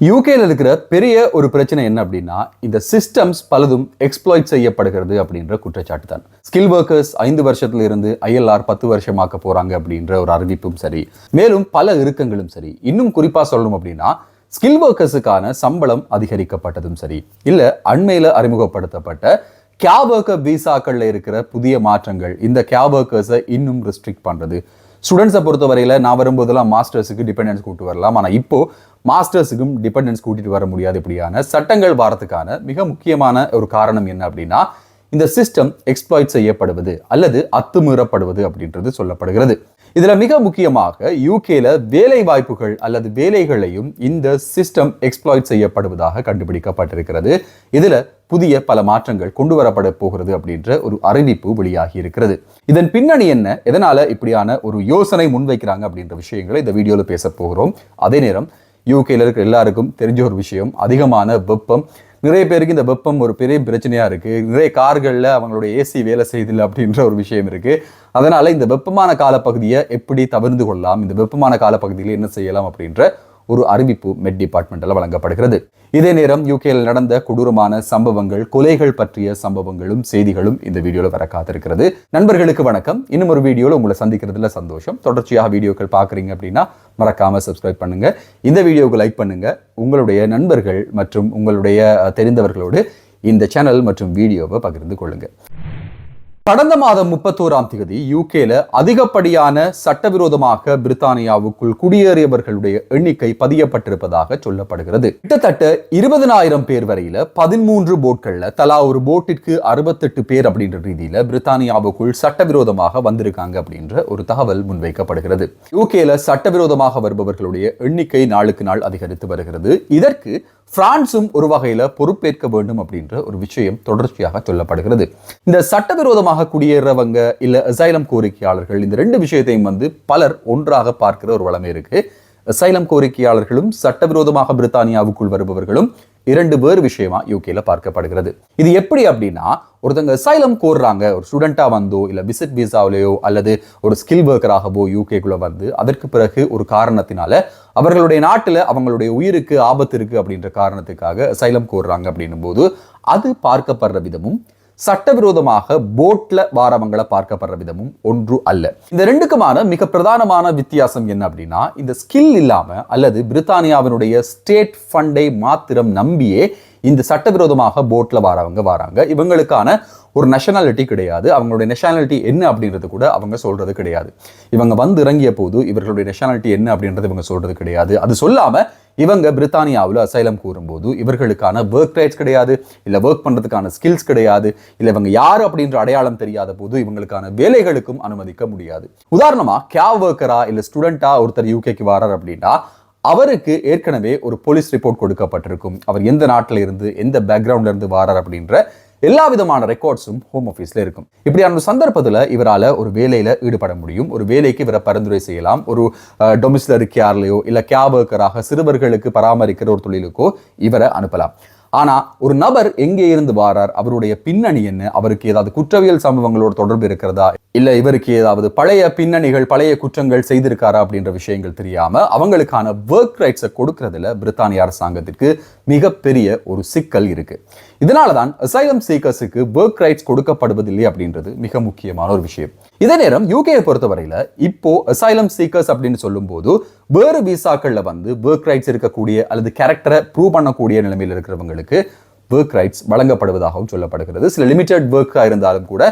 யூகேல இருக்கிற பெரிய ஒரு பிரச்சனை என்ன அப்படின்னா இந்த சிஸ்டம்ஸ் பலதும் எக்ஸ்ப்ளாய்ட் செய்யப்படுகிறது அப்படின்ற குற்றச்சாட்டு தான். ஸ்கில் ஒர்க்கர்ஸ் ஐந்து வருஷத்துல இருந்து ஐஎல்ஆர் பத்து வருஷமாக்க போறாங்க அப்படின்ற ஒரு அறிவிப்பும் சரி. மேலும் பல இறுக்கங்களும் சரி. இன்னும் குறிப்பா சொல்லணும் அப்படின்னா ஸ்கில் ஒர்க்கர்ஸுக்கான சம்பளம் அதிகரிக்கப்பட்டதும் சரி. இல்லை அண்மையில் அறிமுகப்படுத்தப்பட்ட கேப் ஒர்க்கர் வீசாக்களில் இருக்கிற புதிய மாற்றங்கள் இந்த கேப் ஒர்க்கர்ஸை இன்னும் ரெஸ்ட்ரிக்ட் பண்ணுறது ஸ்டூடெண்ட்ஸை பொறுத்தவரையில நான் வரும்போதெல்லாம் மாஸ்டர்ஸுக்கு டிபெண்டன்ஸ் கூட்டு வரலாம். ஆனால் இப்போ மாஸ்டர்ஸுக்கும் டிபெண்டன்ஸ் கூட்டிட்டு வர முடியாது இப்படியான சட்டங்கள் வாரத்துக்கான மிக முக்கியமான ஒரு காரணம் என்ன அப்படின்னா இந்த சிஸ்டம் எக்ஸ்ப்ளாய்ட் செய்யப்படுவது அல்லது அத்துமீறப்படுவது அப்படின்றது சொல்லப்படுகிறது. இதுல மிக முக்கியமாக யூகேல வேலை வாய்ப்புகள் அல்லது வேலைகளையும் இந்த சிஸ்டம் எக்ஸ்ப்ளாய்ட் செய்யப்படுவதாக கண்டுபிடிக்கப்பட்டிருக்கிறது. இதுல புதிய பல மாற்றங்கள் கொண்டு வரப்பட போகிறது அப்படின்ற ஒரு அறிவிப்பு வெளியாகி இருக்கிறது. இதன் பின்னணி என்ன? எதனால இப்படியான ஒரு யோசனை முன்வைக்கிறாங்க அப்படின்ற விஷயங்களை இந்த வீடியோவில் பேச போகிறோம். அதே நேரம் யூகேல இருக்கிற எல்லாருக்கும் தெரிஞ்ச ஒரு விஷயம் அதிகமான வெப்பம் நிறைய பேருக்கு இந்த வெப்பம் ஒரு பெரிய பிரச்சனையாக இருக்குது நிறைய கார்களில் அவங்களுடைய ஏசி வேலை செய்தில்லை அப்படின்ற ஒரு விஷயம் இருக்குது அதனால் இந்த வெப்பமான காலப்பகுதியை எப்படி தவிர்த்து கொள்ளலாம்? இந்த வெப்பமான காலப்பகுதியில் என்ன செய்யலாம் அப்படின்ற ஒரு அறிவிப்பு மெட் டிபார்ட்மெண்ட்டில் வழங்கப்படுகிறது. இதே நேரம் யூகேயில் நடந்த கொடூரமான சம்பவங்கள் கொலைகள் பற்றிய சம்பவங்களும் செய்திகளும் இந்த வீடியோவில் வர காத்திருக்கிறது. நண்பர்களுக்கு வணக்கம். இன்னும் ஒரு வீடியோவில் உங்களை சந்திக்கிறதுல சந்தோஷம். தொடர்ச்சியாக வீடியோக்கள் பார்க்குறீங்க அப்படின்னா மறக்காமல் சப்ஸ்கிரைப் பண்ணுங்க. இந்த வீடியோவுக்கு லைக் பண்ணுங்க. உங்களுடைய நண்பர்கள் மற்றும் உங்களுடைய தெரிந்தவர்களோடு இந்த சேனல் மற்றும் வீடியோவை பகிர்ந்து கொள்ளுங்கள் கடந்த மாதம் முப்பத்தோராம் தேதி யூகேல அதிகப்படியான சட்டவிரோதமாக பிரித்தானியாவுக்குள் குடியேறியவர்களுடைய எண்ணிக்கை பதியப்பட்டிருப்பதாக சொல்லப்படுகிறது. கிட்டத்தட்ட இருபதனாயிரம் பேர் வரையில பதிமூன்று போட்கள்ல தலா ஒரு போட்டிற்கு அறுபத்தெட்டு பேர் அப்படின்ற ரீதியில பிரித்தானியாவுக்குள் சட்டவிரோதமாக வந்திருக்காங்க அப்படின்ற ஒரு தகவல் முன்வைக்கப்படுகிறது. யூகேல சட்டவிரோதமாக வருபவர்களுடைய எண்ணிக்கை நாளுக்கு நாள் அதிகரித்து வருகிறது. இதற்கு பிரான்சும் ஒரு வகையில் பொறுப்பேற்க வேண்டும் அப்படின்ற ஒரு விஷயம் தொடர்ச்சியாக சொல்லப்படுகிறது. இந்த சட்டவிரோதமாக குடியேறவங்க இல்லை அசைலம் கோரிக்கையாளர்கள் இந்த ரெண்டு விஷயத்தையும் வந்து பலர் ஒன்றாக பார்க்கிற ஒரு வளமை இருக்கு. அசைலம் கோரிக்கையாளர்களும் சட்டவிரோதமாக பிரித்தானியாவுக்குள் வருபவர்களும் இரண்டு வேறு விஷயமா யூகேல பார்க்கப்படுகிறது. இது எப்படி அப்படின்னா ஒருத்தங்க சைலம் கோர்றாங்க. ஒரு ஸ்டூடெண்ட்டாக வந்தோ இல்லை விசிட் விசாவிலேயோ அல்லது ஒரு ஸ்கில் ஒர்க்கராகவோ யூகேக்குள்ளே வந்து அதற்கு பிறகு ஒரு காரணத்தினால அவர்களுடைய நாட்டில் அவங்களுடைய உயிருக்கு ஆபத்து இருக்குது அப்படின்ற காரணத்துக்காக சைலம் கோர்றாங்க அப்படின்னும் போது அது பார்க்கப்படுற விதமும் சட்டவிரோதமாக போட்டில் வாரவங்களை பார்க்கப்படுற விதமும் ஒன்று அல்ல. இந்த ரெண்டுக்குமான மிக பிரதானமான வித்தியாசம் என்ன அப்படின்னா இந்த ஸ்கில் இல்லாமல் அல்லது பிரித்தானியாவினுடைய ஸ்டேட் ஃபண்டை மாத்திரம் நம்பியே இந்த சட்டவிரோதமாக போட்டில் வாரவங்க வராங்க. இவங்களுக்கான ஒரு நேஷனாலிட்டி கிடையாது. அவங்களுடைய நேஷனாலிட்டி என்ன அப்படின்றது கூட அவங்க சொல்றது கிடையாது. இவங்க வந்து இறங்கிய போது இவர்களுடைய நேஷனாலிட்டி என்ன அப்படின்றது இவங்க சொல்றது கிடையாது. அது சொல்லாமல் இவங்க பிரித்தானியாவில் அசைலம் கூறும்போது இவர்களுக்கான ஒர்க் ரைட்ஸ் கிடையாது. இல்லை ஒர்க் பண்ணுறதுக்கான ஸ்கில்ஸ் கிடையாது. இல்லை இவங்க யார் அப்படின்ற அடையாளம் தெரியாத போது இவங்களுக்கான வேலைகளுக்கும் அனுமதிக்க முடியாது. உதாரணமாக கேவ் ஒர்க்கரா இல்லை ஸ்டூடெண்ட்டாக ஒருத்தர் யூகேக்கு வரார் அப்படின்னா அவருக்கு ஏற்கனவே ஒரு போலீஸ் ரிப்போர்ட் கொடுக்கப்பட்டிருக்கும். அவர் எந்த நாட்டில் இருந்து எந்த பேக்ரவுண்ட்ல இருந்து வாரார் அப்படின்ற எல்லா விதமான ரெக்கார்ட்ஸும் ஹோம் ஆஃபீஸில் இருக்கும். இப்படியான ஒரு சந்தர்ப்பத்தில் இவரால் ஒரு வேலையில ஈடுபட முடியும். ஒரு வேலைக்கு இவரை பரிந்துரை செய்யலாம். ஒரு டொமிஸ்லரி கேர்லையோ இல்லை கேப் ஒர்க்கராக சிறுவர்களுக்கு பராமரிக்கிற ஒரு தொழிலுக்கோ இவரை அனுப்பலாம். ஆனா ஒரு நபர் எங்கே இருந்து வாரார்? அவருடைய பின்னணி என்ன? அவருக்கு ஏதாவது குற்றவியல் சம்பவங்களோட தொடர்பு இருக்கிறதா? இல்ல இவருக்கு ஏதாவது பழைய பின்னணிகள் பழைய குற்றங்கள் செய்திருக்காரா அப்படின்ற விஷயங்கள் தெரியாம அவங்களுக்கான ஒர்க் ரைட்ஸை கொடுக்கறதுல பிரித்தானிய அரசாங்கத்திற்கு மிகப்பெரிய ஒரு சிக்கல் இருக்கு. இதனால தான் அசைலம் சீக்கர்ஸுக்கு ஒர்க் ரைட்ஸ் கொடுக்கப்படுவதில்லை அப்படின்றது மிக முக்கியமான ஒரு விஷயம். இதே நேரம் யூகேயை பொறுத்தவரையில இப்போ அசைலம் சீக்கர்ஸ் அப்படின்னு சொல்லும்போது வேறு விசாக்கள்ல வந்து ஒர்க் ரைட்ஸ் இருக்கக்கூடிய அல்லது கேரக்டரை ப்ரூவ் பண்ணக்கூடிய நிலைமையில் இருக்கிறவங்களுக்கு ஒர்க் ரைட்ஸ் வழங்கப்படுவதாகவும் சொல்லப்படுகிறது. சில லிமிடெட் ஒர்க்காக இருந்தாலும் கூட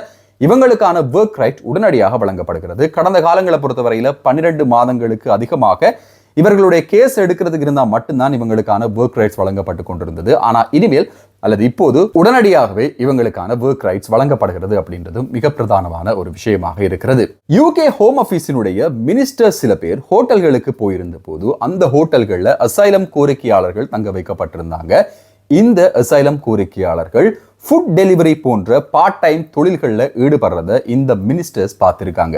இவங்களுக்கான ஒர்க் ரைட் உடனடியாக வழங்கப்படுகிறது. கடந்த காலங்களை பொறுத்தவரையில பன்னிரெண்டு மாதங்களுக்கு அதிகமாக இவர்களுடைய கேஸ் எடுக்கிறதுக்கு இருந்தால் மட்டும்தான் இவங்களுக்கான ஒர்க் ரைட்ஸ் வழங்கப்பட்டு கொண்டிருந்தது. ஆனால் இனிமேல் அல்லது இப்போது உடனடியாகவே இவங்களுக்கான ஒர்க் ரைட்ஸ் வழங்கப்படுகிறது அப்படின்றதும் மிக பிரதானமான ஒரு விஷயமாக இருக்கிறது. யூகே ஹோம் ஆஃபீஸினுடைய மினிஸ்டர் சில பேர் ஹோட்டல்களுக்கு போயிருந்த போது அந்த ஹோட்டல்களில் அசைலம் கோரிக்கையாளர்கள் தங்க வைக்கப்பட்டிருந்தாங்க. இந்த அசைலம் கோரிக்கையாளர்கள் ஃபுட் டெலிவரி போன்ற பார்ட் டைம் தொழில்களில் ஈடுபடுறத இந்த மினிஸ்டர்ஸ் பார்த்துருக்காங்க.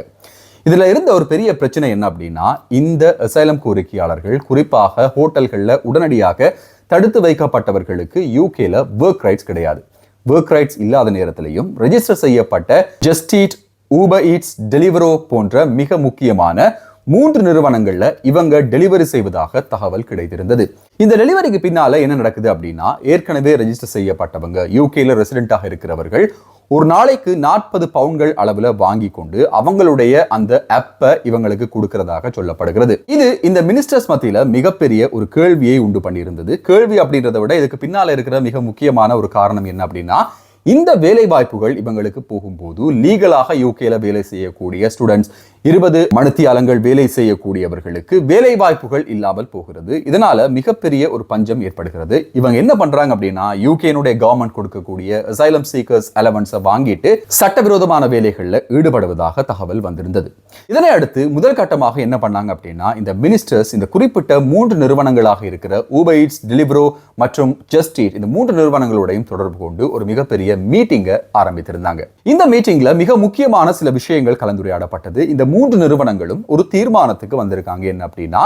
இதில் இருந்த ஒரு பெரிய பிரச்சனை என்ன அப்படின்னா இந்த அசைலம் கோரிக்கையாளர்கள் குறிப்பாக ஹோட்டல்களில் உடனடியாக தடுத்து வைக்கப்பட்டவர்களுக்கு யூகேல ஒர்க் ரைட்ஸ் கிடையாது. ஒர்க் ரைட்ஸ் இல்லாத நேரத்திலையும் ரெஜிஸ்டர் செய்யப்பட்ட ஜஸ்டீட் ஊபர் ஈட்ஸ் டெலிவரோ போன்ற மிக முக்கியமான மூன்று நிறுவனங்கள்ல இவங்க டெலிவரி செய்வதாக தகவல் கிடைத்திருந்தது. இந்த டெலிவரிக்கு பின்னால என்ன நடக்குது அப்படின்னா ஏற்கனவே ரெஜிஸ்டர் செய்யப்பட்டவங்க யூகேல ரெசிடென்ட்டாக இருக்கிறவர்கள் ஒரு நாளைக்கு நாற்பது பவுன்கள் அளவில் வாங்கி கொண்டு அவங்களுடைய அந்த ஆப்பை இவங்களுக்கு கொடுக்கறதாக சொல்லப்படுகிறது. இது இந்த மினிஸ்டர்ஸ் மத்தியில் மிகப்பெரிய ஒரு கேள்வியை உண்டு பண்ணியிருந்தது. கேள்வி அப்படின்றத விட இதுக்கு பின்னால் இருக்கிற மிக முக்கியமான ஒரு காரணம் என்ன அப்படின்னா இந்த வேலை வாய்ப்புகள் இவங்களுக்கு போகும்போது லீகலாக யூகேல வேலை செய்யக்கூடிய ஸ்டூடெண்ட்ஸ் இருபது மணித்தியாலங்கள் வேலை செய்யக்கூடியவர்களுக்கு வேலை வாய்ப்புகள் இல்லாமல் போகிறது. இதனால மிகப்பெரிய ஒரு பஞ்சம் ஏற்படுகிறது. இவங்க என்ன பண்றாங்க அப்படின்னா யூகேனுடைய கவர்மெண்ட் கொடுக்கக்கூடிய அசைலம் சீக்கர்ஸ் அலவன்ஸை வாங்கிட்டு சட்டவிரோதமான வேலைகளில் ஈடுபடுவதாக தகவல் வந்திருந்தது. இதனை அடுத்து முதல் கட்டமாக என்ன பண்ணாங்க அப்படின்னா இந்த மினிஸ்டர்ஸ் இந்த குறிப்பிட்ட மூன்று நிறுவனங்களாக இருக்கிற ஊபைட்ஸ் டெலிவரோ மற்றும் ஜஸ்டீட் இந்த மூன்று நிறுவனங்களோடையும் தொடர்பு கொண்டு ஒரு மிகப்பெரிய மீட்டிங்கை ஆரம்பித்திருந்தாங்க. இந்த மீட்டிங்ல மிக முக்கியமான சில விஷயங்கள் கலந்துரையாடப்பட்டது. இந்த மூன்று நிறுவனங்களும் ஒரு தீர்மானத்துக்கு வந்திருக்காங்க. என்ன அப்படின்னா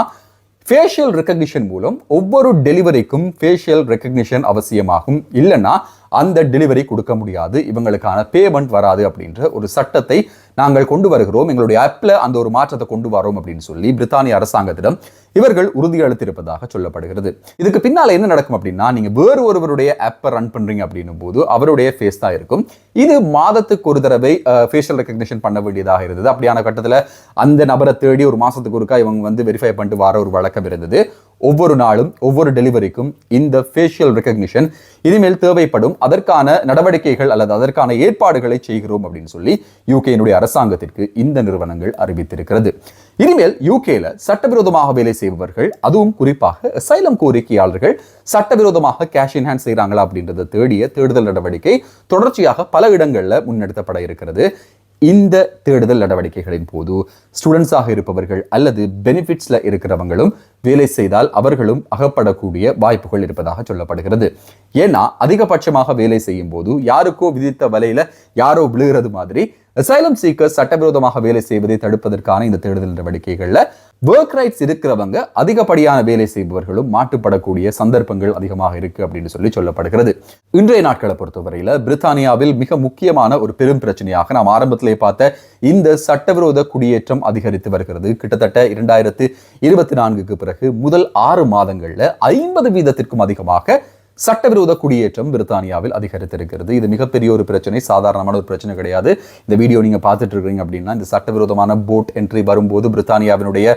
ஃபேஷியல் ரெக்கக்னிஷன் மூலம் ஒவ்வொரு டெலிவரிக்கும் ஃபேஷியல் ரெக்கக்னிஷன் அவசியமாகும். இல்லைன்னா அந்த டெலிவரி கொடுக்க முடியாது. இவங்களுக்கான பேமெண்ட் வராது அப்படின்ற ஒரு சட்டத்தை நாங்கள் கொண்டு வருகிறோம் எங்களுடைய ஆப்பில் அந்த ஒரு மாற்றத்தை கொண்டு வரோம் அப்படின்னு சொல்லி பிரித்தானிய அரசாங்கத்திடம் இவர்கள் உறுதியளித்திருப்பதாக சொல்லப்படுகிறது. இதுக்கு பின்னால் என்ன நடக்கும் அப்படின்னா நீங்கள் வேறு ஒருவருடைய ஆப்பை ரன் பண்ணுறீங்க அப்படின்னும் போது அவருடைய ஃபேஸ் தான் இருக்கும். இது மாதத்துக்கு ஒரு தடவை ஃபேஷியல் ரெக்கக்னிஷன் பண்ண வேண்டியதாக இருந்தது. அப்படியான கட்டத்தில் அந்த நபரை தேடி ஒரு மாதத்துக்கு ஒருக்கா இவங்க வந்து வெரிஃபை பண்ணிட்டு வர ஒரு வழக்கம் இருந்தது. ஒவ்வொரு நாளும் ஒவ்வொரு டெலிவரிக்கும் இந்த ஃபேஷியல் ரெக்கக்னிஷன் இனிமேல் தேவைப்படும். அதற்கான நடவடிக்கைகள் அல்லது அதற்கான ஏற்பாடுகளை செய்கிறோம் அப்படின்னு சொல்லி யூகேனுடைய அரசாங்கத்திற்கு இந்த நிறுவனங்கள் அறிவித்திருக்கிறது. இனிமேல் யூகேல சட்டவிரோதமாக வேலை செய்பவர்கள் அதுவும் குறிப்பாக அசைலம் கோரிக்கையாளர்கள் சட்டவிரோதமாக கேஷ் இன்ஹேண்ட் செய்கிறாங்களா அப்படின்றத தேடிய தேடுதல் நடவடிக்கை தொடர்ச்சியாக பல இடங்களில் முன்னெடுத்தப்பட இருக்கிறது. இந்த தேடுதல் நடவடிக்கைகளின் போது ஸ்டூடெண்ட்ஸாக இருப்பவர்கள் அல்லது பெனிஃபிட்ஸ்ல இருக்கிறவங்களும் வேலை செய்தால் அவர்களும் அகப்படக்கூடிய வாய்ப்புகள் இருப்பதாக சொல்லப்படுகிறது. ஏன்னா அதிகபட்சமாக வேலை செய்யும் போது யாருக்கோ விதித்த வலையில யாரோ விழுகிறது மாதிரி அசைலம் சீக்கர் சட்டவிரோதமாக வேலை செய்வதை தடுப்பதற்கான இந்த தேடுதல் நடவடிக்கைகளில் ஒர்க் ரைட்ஸ் இருக்கிறவங்க அதிகப்படியான வேலை செய்பவர்களும் மாட்டுப்படக்கூடிய சந்தர்ப்பங்கள் அதிகமாக இருக்கு அப்படின்னு சொல்லி சொல்லப்படுகிறது. இன்றைய நாட்களை பொறுத்தவரையில பிரித்தானியாவில் மிக முக்கியமான ஒரு பெரும் பிரச்சனையாக நாம் ஆரம்பத்திலே பார்த்த இந்த சட்டவிரோத குடியேற்றம் அதிகரித்து வருகிறது. கிட்டத்தட்ட இரண்டாயிரத்து இருபத்தி நான்குக்கு பிறகு முதல் ஆறு மாதங்கள்ல ஐம்பது வீதத்திற்கும் அதிகமாக சட்டவிரோத குடியேற்றம் பிரித்தானியாவில் அதிகரித்திருக்கிறது. இது மிகப்பெரிய ஒரு பிரச்சனை சாதாரணமான ஒரு பிரச்சனை கிடையாது. இந்த வீடியோ நீங்க பார்த்துட்டு இருக்கிறீங்க அப்படின்னா இந்த சட்டவிரோதமான போட் என்ட்ரி வரும்போது பிரித்தானியாவினுடைய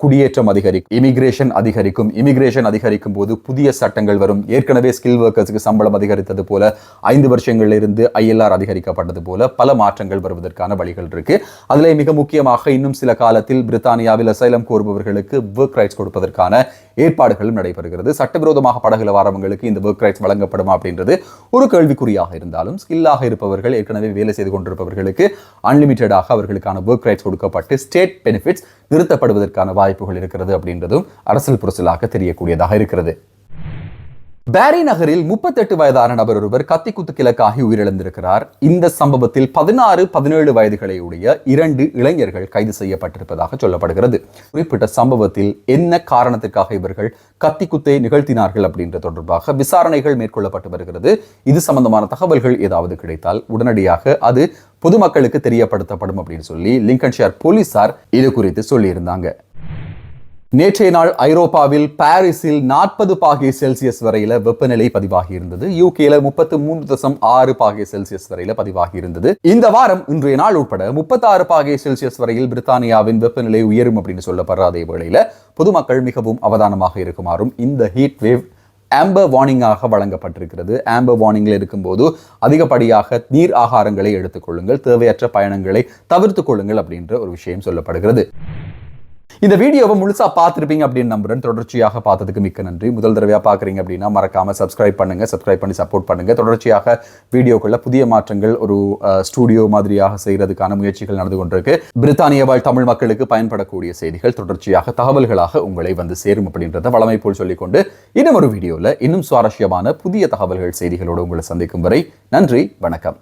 குடியேற்றம் அதிகரிக்கும் இமிகிரேஷன் அதிகரிக்கும். இமிகிரேஷன் அதிகரிக்கும் போது புதிய சட்டங்கள் வரும். ஏற்கனவே ஸ்கில் ஒர்க்கர்ஸுக்கு சம்பளம் அதிகரித்தது போல ஐந்து வருஷங்களிலிருந்து ஐஎல்ஆர் அதிகரிக்கப்பட்டது போல பல மாற்றங்கள் வருவதற்கான வழிகள் இருக்கு. அதில் மிக முக்கியமாக இன்னும் சில காலத்தில் பிரித்தானியாவில் அசைலம் கோருபவர்களுக்கு ஒர்க் ரைட்ஸ் கொடுப்பதற்கான ஏற்பாடுகளும் நடைபெறுகிறது. சட்டவிரோதமாக படகுல வாரவங்களுக்கு இந்த ஒர்க் ரைட்ஸ் வழங்கப்படுமா அப்படின்றது ஒரு கேள்விக்குறியாக இருந்தாலும் ஸ்கில்லாக இருப்பவர்கள் ஏற்கனவே வேலை செய்து கொண்டிருப்பவர்களுக்கு அன்லிமிட்டடாக அவர்களுக்கான ஒர்க் ரைட்ஸ் கொடுக்கப்பட்டு ஸ்டேட் பெனிஃபிட்ஸ் நிறுத்தப்படுவதற்கான வாய்ப்புகள் இருக்கிறது அப்படின்றதும் அரசியல் புரசலாக தெரியக்கூடியதாக இருக்கிறது. பாரி நகரில் முப்பத்தெட்டு வயதான நபர் ஒருவர் கத்திக்குத்து கிழக்காகி உயிரிழந்திருக்கிறார். இந்த சம்பவத்தில் பதினாறு பதினேழு வயதுகளை உடைய இரண்டு இளைஞர்கள் கைது செய்யப்பட்டிருப்பதாக சொல்லப்படுகிறது. குறிப்பிட்ட சம்பவத்தில் என்ன காரணத்திற்காக இவர்கள் கத்திக்குத்தை நிகழ்த்தினார்கள் அப்படின்ற தொடர்பாக விசாரணைகள் மேற்கொள்ளப்பட்டு வருகிறது. இது சம்பந்தமான தகவல்கள் ஏதாவது கிடைத்தால் உடனடியாக அது பொதுமக்களுக்கு தெரியப்படுத்தப்படும் அப்படின்னு சொல்லி லிங்கன்ஷியர் போலீசார் இது குறித்து சொல்லியிருந்தாங்க. நேற்றைய நாள் ஐரோப்பாவில் பாரிஸில் நாற்பது பாகை செல்சியஸ் வரையில வெப்பநிலை பதிவாகி இருந்தது. யூகேல முப்பத்து மூன்று தசம் ஆறு பாகை செல்சியஸ் வரையில பதிவாகி இருந்தது. இந்த வாரம் இன்றைய நாள் உட்பட முப்பத்தாறு பாகை செல்சியஸ் வரையில் பிரித்தானியாவின் வெப்பநிலை உயரும் அப்படின்னு சொல்லப்படுற அதே வேளையில பொதுமக்கள் மிகவும் அவதானமாக இருக்குமாறும் இந்த ஹீட் வேவ் ஆம்பர் வார்னிங்காக வழங்கப்பட்டிருக்கிறது. ஆம்பர் வார்னிங்கில் இருக்கும்போது அதிகப்படியாக நீர் ஆகாரங்களை எடுத்துக்கொள்ளுங்கள் தேவையற்ற பயணங்களை தவிர்த்து கொள்ளுங்கள் அப்படின்ற ஒரு விஷயம் சொல்லப்படுகிறது. இந்த வீடியோவை முழுசா பார்த்துருப்பீங்க அப்படின்னு நம்புறேன். தொடர்ச்சியாக பார்த்ததுக்கு மிக்க நன்றி. முதல் தடவையா பார்க்குறீங்க அப்படின்னா மறக்காம சப்ஸ்கிரைப் பண்ணுங்க. சப்ஸ்கிரைப் பண்ணி சப்போர்ட் பண்ணுங்கள் தொடர்ச்சியாக வீடியோக்குள்ள புதிய மாற்றங்கள் ஒரு ஸ்டூடியோ மாதிரியாக செய்யறதுக்கான முயற்சிகள் நடந்து கொண்டிருக்கு. பிரித்தானிய வாழ் தமிழ் மக்களுக்கு பயன்படக்கூடிய செய்திகள் தொடர்ச்சியாக தகவல்களாக உங்களை வந்து சேரும் அப்படின்றத வளமை போல் சொல்லிக்கொண்டு இன்னும் ஒரு வீடியோவில் இன்னும் சுவாரஸ்யமான புதிய தகவல்கள் செய்திகளோடு உங்களை சந்திக்கும் வரை நன்றி வணக்கம்.